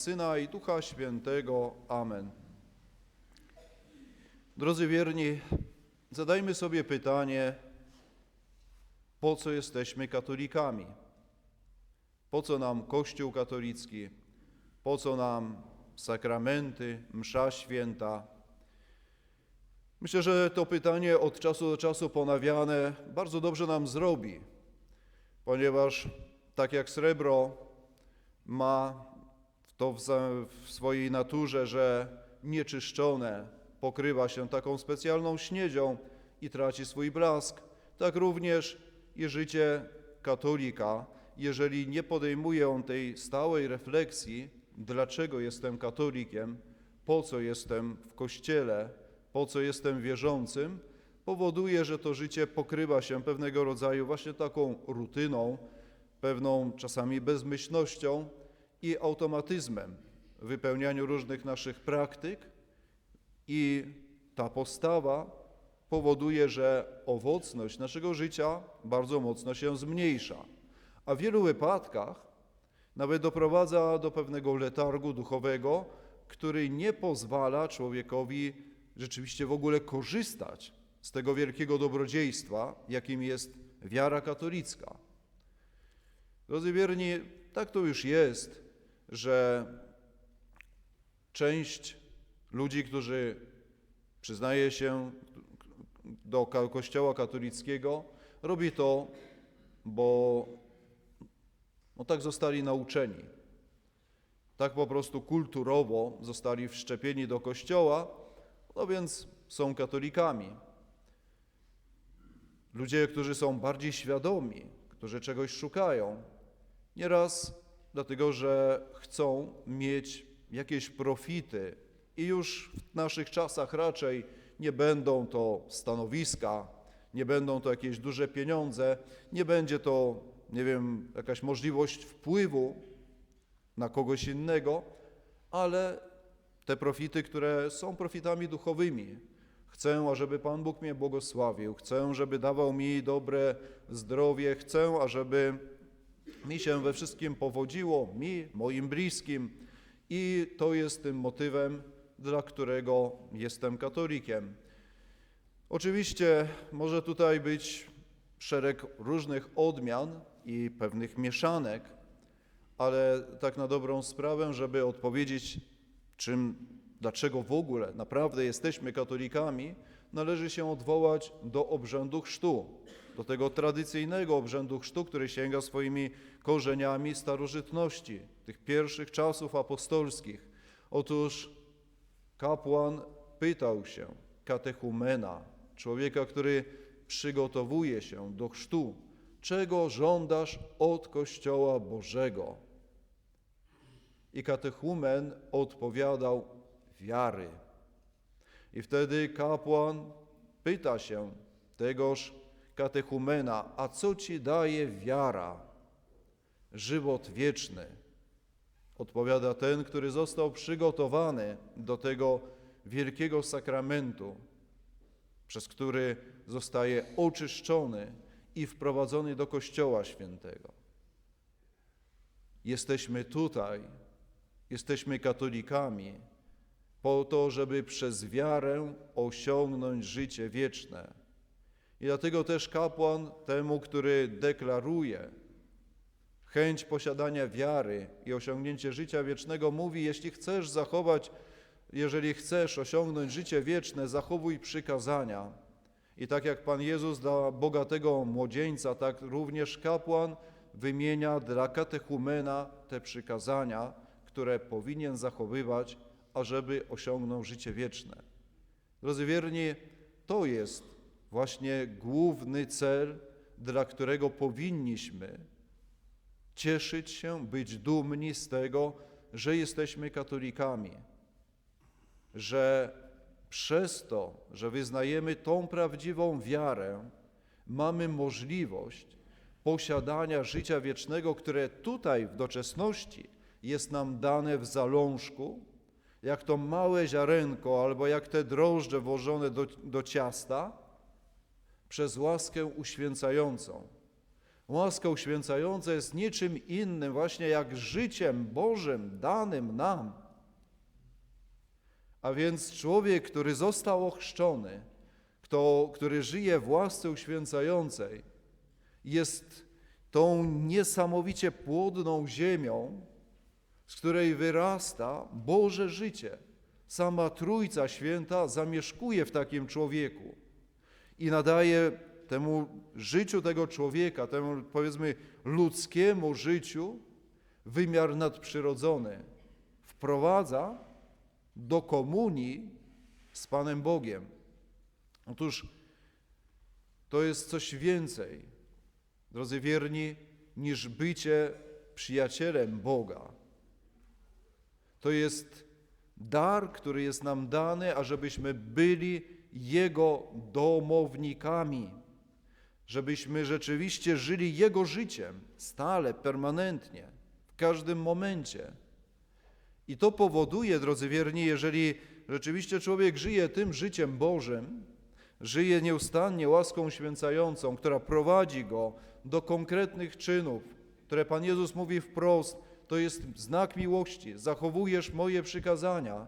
Syna i Ducha Świętego. Amen. Drodzy wierni, zadajmy sobie pytanie, po co jesteśmy katolikami? Po co nam Kościół katolicki? Po co nam sakramenty, msza święta? Myślę, że to pytanie od czasu do czasu ponawiane bardzo dobrze nam zrobi, ponieważ tak jak srebro ma to w, w swojej naturze, że nieczyszczone pokrywa się taką specjalną śniedzią i traci swój blask, tak również i życie katolika, jeżeli nie podejmuje on tej stałej refleksji, dlaczego jestem katolikiem, po co jestem w kościele, po co jestem wierzącym, powoduje, że to życie pokrywa się pewnego rodzaju właśnie taką rutyną, pewną czasami bezmyślnością i automatyzmem w wypełnianiu różnych naszych praktyk. I ta postawa powoduje, że owocność naszego życia bardzo mocno się zmniejsza, a w wielu wypadkach nawet doprowadza do pewnego letargu duchowego, który nie pozwala człowiekowi rzeczywiście w ogóle korzystać z tego wielkiego dobrodziejstwa, jakim jest wiara katolicka. Drodzy wierni, tak to już jest, że część ludzi, którzy przyznaje się do Kościoła katolickiego, robi to, bo no tak zostali nauczeni. Tak po prostu kulturowo zostali wszczepieni do Kościoła, no więc są katolikami. Ludzie, którzy są bardziej świadomi, którzy czegoś szukają, nieraz dlatego, że chcą mieć jakieś profity i już w naszych czasach raczej nie będą to stanowiska, nie będą to jakieś duże pieniądze, nie będzie to, nie wiem, jakaś możliwość wpływu na kogoś innego, ale te profity, które są profitami duchowymi. Chcę, ażeby Pan Bóg mnie błogosławił, chcę, żeby dawał mi dobre zdrowie, chcę, ażeby mi się we wszystkim powodziło, mi, moim bliskim. I to jest tym motywem, dla którego jestem katolikiem. Oczywiście może tutaj być szereg różnych odmian i pewnych mieszanek, ale tak na dobrą sprawę, żeby odpowiedzieć, czym, dlaczego w ogóle naprawdę jesteśmy katolikami, należy się odwołać do obrzędu chrztu, do tego tradycyjnego obrzędu chrztu, który sięga swoimi korzeniami starożytności, tych pierwszych czasów apostolskich. Otóż kapłan pytał się katechumena, człowieka, który przygotowuje się do chrztu, czego żądasz od Kościoła Bożego? I katechumen odpowiadał wiary. I wtedy kapłan pyta się tegoż katechumena, a co ci daje wiara? Żywot wieczny. Odpowiada ten, który został przygotowany do tego wielkiego sakramentu, przez który zostaje oczyszczony i wprowadzony do Kościoła Świętego. Jesteśmy tutaj, jesteśmy katolikami, po to, żeby przez wiarę osiągnąć życie wieczne. I dlatego też kapłan temu, który deklaruje chęć posiadania wiary i osiągnięcie życia wiecznego, mówi: Jeśli chcesz zachować, jeżeli chcesz osiągnąć życie wieczne, zachowuj przykazania. I tak jak Pan Jezus dla bogatego młodzieńca, tak również kapłan wymienia dla katechumena te przykazania, które powinien zachowywać, ażeby osiągnął życie wieczne. Drodzy wierni, to jest właśnie główny cel, dla którego powinniśmy cieszyć się, być dumni z tego, że jesteśmy katolikami, że przez to, że wyznajemy tą prawdziwą wiarę, mamy możliwość posiadania życia wiecznego, które tutaj w doczesności jest nam dane w zalążku, jak to małe ziarenko albo jak te drożdże włożone do, do ciasta, przez łaskę uświęcającą. Łaska uświęcająca jest niczym innym właśnie jak życiem Bożym danym nam. A więc człowiek, który został ochrzczony, kto, który żyje w łasce uświęcającej, jest tą niesamowicie płodną ziemią, z której wyrasta Boże życie. Sama Trójca Święta zamieszkuje w takim człowieku i nadaje temu życiu tego człowieka, temu powiedzmy ludzkiemu życiu wymiar nadprzyrodzony. Wprowadza do komunii z Panem Bogiem. Otóż to jest coś więcej, drodzy wierni, niż bycie przyjacielem Boga. To jest dar, który jest nam dany, ażebyśmy byli Jego domownikami, żebyśmy rzeczywiście żyli Jego życiem stale, permanentnie, w każdym momencie. I to powoduje, drodzy wierni, jeżeli rzeczywiście człowiek żyje tym życiem Bożym, żyje nieustannie łaską święcającą, która prowadzi go do konkretnych czynów, które Pan Jezus mówi wprost, to jest znak miłości, zachowujesz moje przykazania,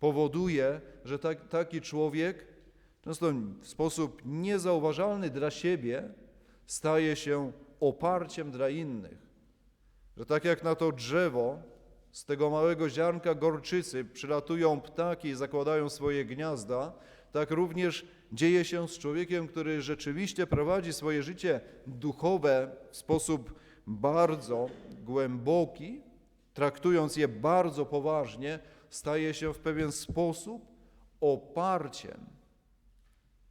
powoduje, że tak, taki człowiek, często w sposób niezauważalny dla siebie, staje się oparciem dla innych. Że tak jak na to drzewo, z tego małego ziarnka gorczycy przylatują ptaki i zakładają swoje gniazda, tak również dzieje się z człowiekiem, który rzeczywiście prowadzi swoje życie duchowe w sposób bardzo głęboki, traktując je bardzo poważnie, staje się w pewien sposób oparciem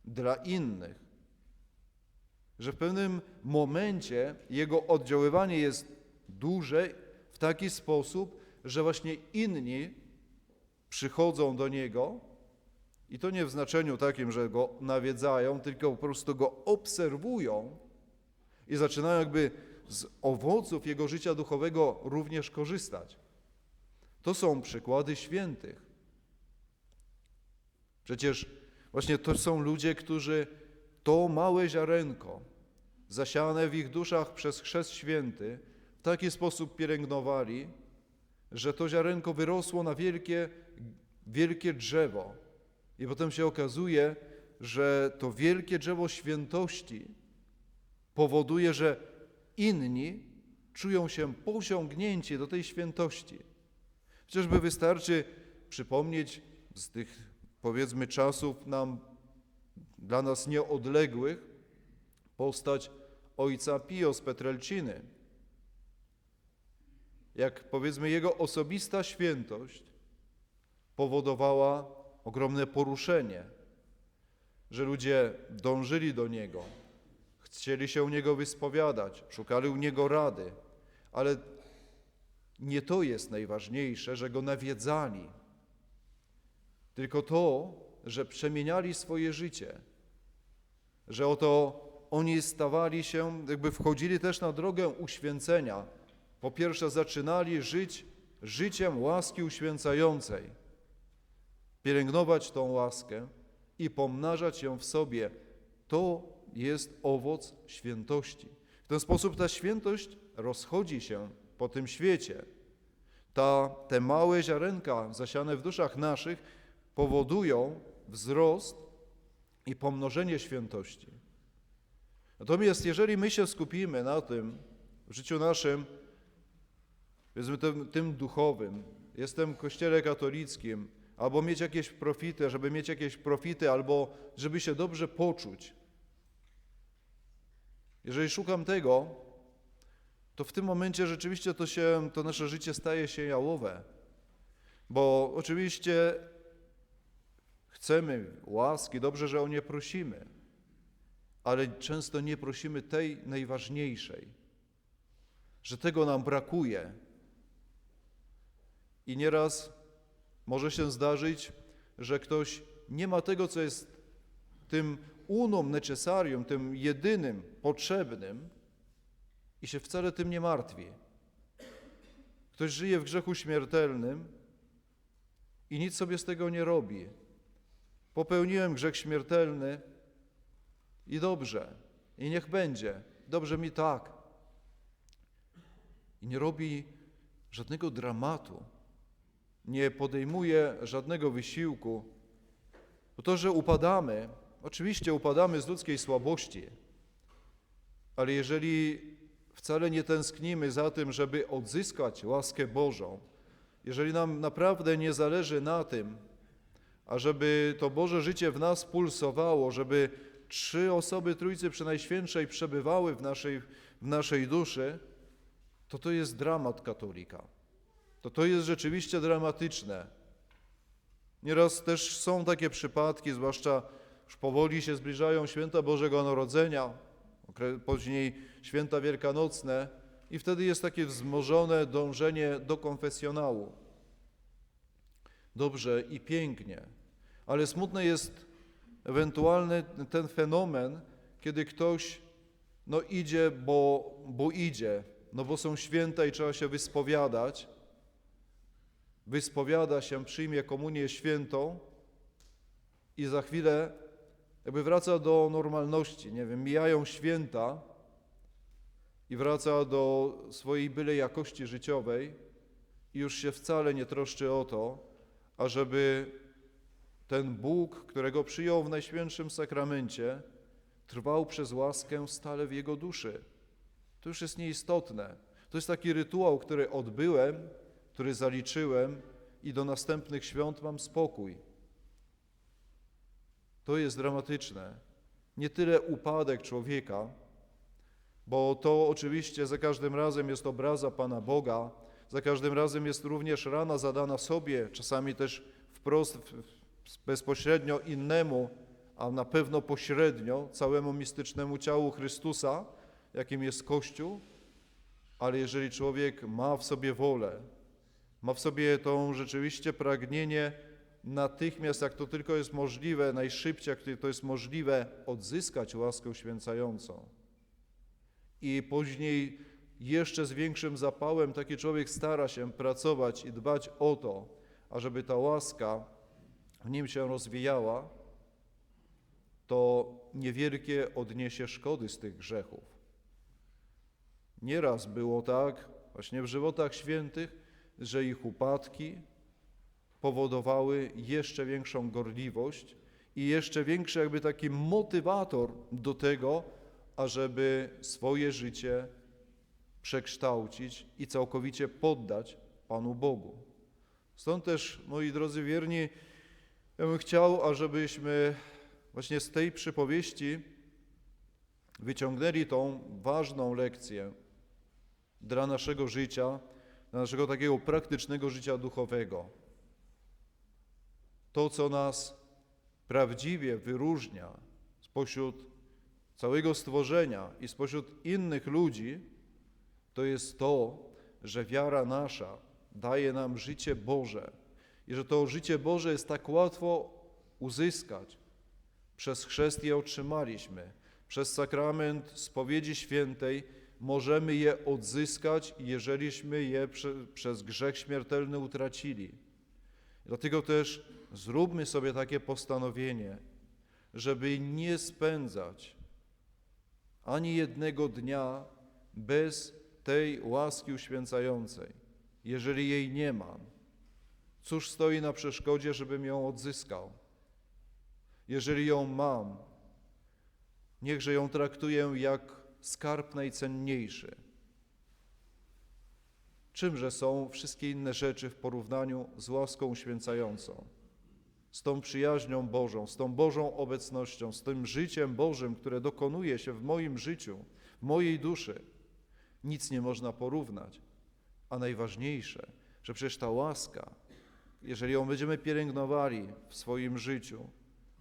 dla innych. Że w pewnym momencie jego oddziaływanie jest duże w taki sposób, że właśnie inni przychodzą do niego i to nie w znaczeniu takim, że go nawiedzają, tylko po prostu go obserwują i zaczynają jakby z owoców jego życia duchowego również korzystać. To są przykłady świętych. Przecież właśnie to są ludzie, którzy to małe ziarenko zasiane w ich duszach przez chrzest święty w taki sposób pielęgnowali, że to ziarenko wyrosło na wielkie, wielkie drzewo. I potem się okazuje, że to wielkie drzewo świętości powoduje, że inni czują się posiągnięci do tej świętości. Chociażby wystarczy przypomnieć z tych, powiedzmy, czasów nam, dla nas nieodległych, postać ojca Pio z Petrelciny. Jak, powiedzmy, jego osobista świętość powodowała ogromne poruszenie, że ludzie dążyli do niego, chcieli się u niego wyspowiadać, szukali u niego rady, ale nie to jest najważniejsze, że go nawiedzali, tylko to, że przemieniali swoje życie, że oto oni stawali się, jakby wchodzili też na drogę uświęcenia. Po pierwsze, zaczynali żyć życiem łaski uświęcającej, pielęgnować tą łaskę i pomnażać ją w sobie. To jest owoc świętości. W ten sposób ta świętość rozchodzi się po tym świecie. Ta, te małe ziarenka zasiane w duszach naszych powodują wzrost i pomnożenie świętości. Natomiast jeżeli my się skupimy na tym w życiu naszym, powiedzmy tym, tym duchowym, jestem w kościele katolickim, albo mieć jakieś profity, żeby mieć jakieś profity, albo żeby się dobrze poczuć. Jeżeli szukam tego, to w tym momencie rzeczywiście to, się, to nasze życie staje się jałowe. Bo oczywiście chcemy łaski, dobrze, że o nie prosimy, ale często nie prosimy tej najważniejszej, że tego nam brakuje. I nieraz może się zdarzyć, że ktoś nie ma tego, co jest tym unum necessarium, tym jedynym, potrzebnym i się wcale tym nie martwi. Ktoś żyje w grzechu śmiertelnym i nic sobie z tego nie robi. Popełniłem grzech śmiertelny i dobrze, i niech będzie. dobrze mi tak. I nie robi żadnego dramatu, nie podejmuje żadnego wysiłku, bo to, że upadamy, oczywiście upadamy z ludzkiej słabości, ale jeżeli wcale nie tęsknimy za tym, żeby odzyskać łaskę Bożą, jeżeli nam naprawdę nie zależy na tym, ażeby to Boże życie w nas pulsowało, żeby trzy osoby Trójcy Przenajświętszej przebywały w naszej, w naszej duszy, to to jest dramat katolika. To to jest rzeczywiście dramatyczne. Nieraz też są takie przypadki, zwłaszcza już powoli się zbliżają święta Bożego Narodzenia, później święta wielkanocne i wtedy jest takie wzmożone dążenie do konfesjonału. Dobrze i pięknie, ale smutny jest ewentualny ten fenomen, kiedy ktoś no idzie, bo, bo idzie, no bo są święta i trzeba się wyspowiadać, wyspowiada się, przyjmie komunię świętą i za chwilę jakby wraca do normalności, nie wiem, mijają święta i wraca do swojej byle jakości życiowej i już się wcale nie troszczy o to, ażeby ten Bóg, którego przyjął w Najświętszym Sakramencie, trwał przez łaskę stale w jego duszy. To już jest nieistotne. To jest taki rytuał, który odbyłem, który zaliczyłem i do następnych świąt mam spokój. To jest dramatyczne. Nie tyle upadek człowieka, bo to oczywiście za każdym razem jest obraza Pana Boga, za każdym razem jest również rana zadana sobie, czasami też wprost, bezpośrednio innemu, a na pewno pośrednio całemu mistycznemu ciału Chrystusa, jakim jest Kościół, ale jeżeli człowiek ma w sobie wolę, ma w sobie tą rzeczywiście pragnienie natychmiast, jak to tylko jest możliwe, najszybciej, jak to jest możliwe, odzyskać łaskę święcającą. I później jeszcze z większym zapałem taki człowiek stara się pracować i dbać o to, ażeby ta łaska w nim się rozwijała, to niewielkie odniesie szkody z tych grzechów. Nieraz było tak, właśnie w żywotach świętych, że ich upadki powodowały jeszcze większą gorliwość i jeszcze większy jakby taki motywator do tego, ażeby swoje życie przekształcić i całkowicie poddać Panu Bogu. Stąd też, moi drodzy wierni, ja bym chciał, ażebyśmy właśnie z tej przypowieści wyciągnęli tą ważną lekcję dla naszego życia, dla naszego takiego praktycznego życia duchowego. To, co nas prawdziwie wyróżnia spośród całego stworzenia i spośród innych ludzi, to jest to, że wiara nasza daje nam życie Boże i że to życie Boże jest tak łatwo uzyskać. Przez chrzest je otrzymaliśmy, przez sakrament spowiedzi świętej możemy je odzyskać, jeżeliśmy je prze, przez grzech śmiertelny utracili. Dlatego też zróbmy sobie takie postanowienie, żeby nie spędzać ani jednego dnia bez tej łaski uświęcającej. Jeżeli jej nie mam, cóż stoi na przeszkodzie, żebym ją odzyskał? Jeżeli ją mam, niechże ją traktuję jak skarb najcenniejszy. Czymże są wszystkie inne rzeczy w porównaniu z łaską uświęcającą? z tą przyjaźnią Bożą, z tą Bożą obecnością, z tym życiem Bożym, które dokonuje się w moim życiu, w mojej duszy, nic nie można porównać. A najważniejsze, że przecież ta łaska, jeżeli ją będziemy pielęgnowali w swoim życiu,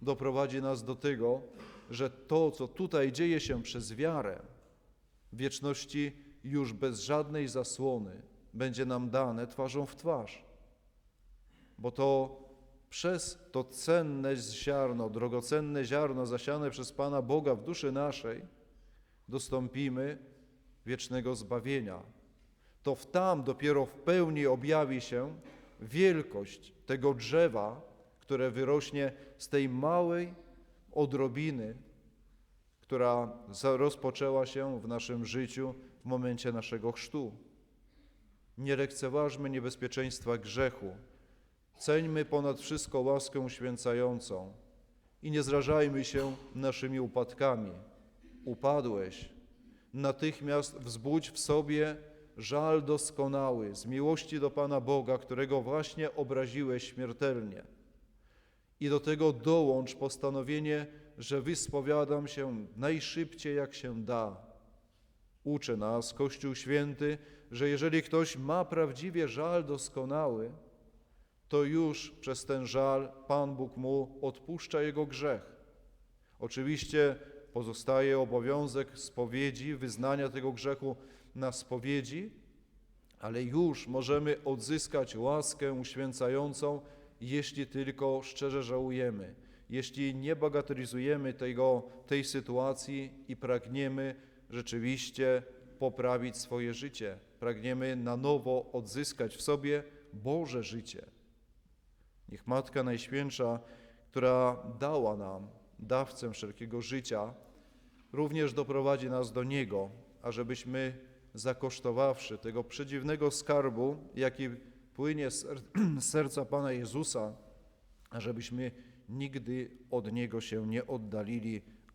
doprowadzi nas do tego, że to, co tutaj dzieje się przez wiarę, w wieczności już bez żadnej zasłony będzie nam dane twarzą w twarz. Bo to przez to cenne ziarno, drogocenne ziarno zasiane przez Pana Boga w duszy naszej, dostąpimy wiecznego zbawienia. To w tam dopiero w pełni objawi się wielkość tego drzewa, które wyrośnie z tej małej odrobiny, która rozpoczęła się w naszym życiu w momencie naszego chrztu. Nie lekceważmy niebezpieczeństwa grzechu. Ceńmy ponad wszystko łaskę uświęcającą i nie zrażajmy się naszymi upadkami. Upadłeś. Natychmiast wzbudź w sobie żal doskonały z miłości do Pana Boga, którego właśnie obraziłeś śmiertelnie. I do tego dołącz postanowienie, że wyspowiadam się najszybciej jak się da. Uczy nas Kościół Święty, że jeżeli ktoś ma prawdziwie żal doskonały, to już przez ten żal Pan Bóg mu odpuszcza jego grzech. Oczywiście pozostaje obowiązek spowiedzi, wyznania tego grzechu na spowiedzi, ale już możemy odzyskać łaskę uświęcającą, jeśli tylko szczerze żałujemy, jeśli nie bagatelizujemy tego, tej sytuacji i pragniemy rzeczywiście poprawić swoje życie, pragniemy na nowo odzyskać w sobie Boże życie. Niech Matka Najświętsza, która dała nam dawcę wszelkiego życia, również doprowadzi nas do Niego, ażebyśmy zakosztowawszy tego przedziwnego skarbu, jaki płynie z ser- z serca Pana Jezusa, ażebyśmy nigdy od Niego się nie oddalili.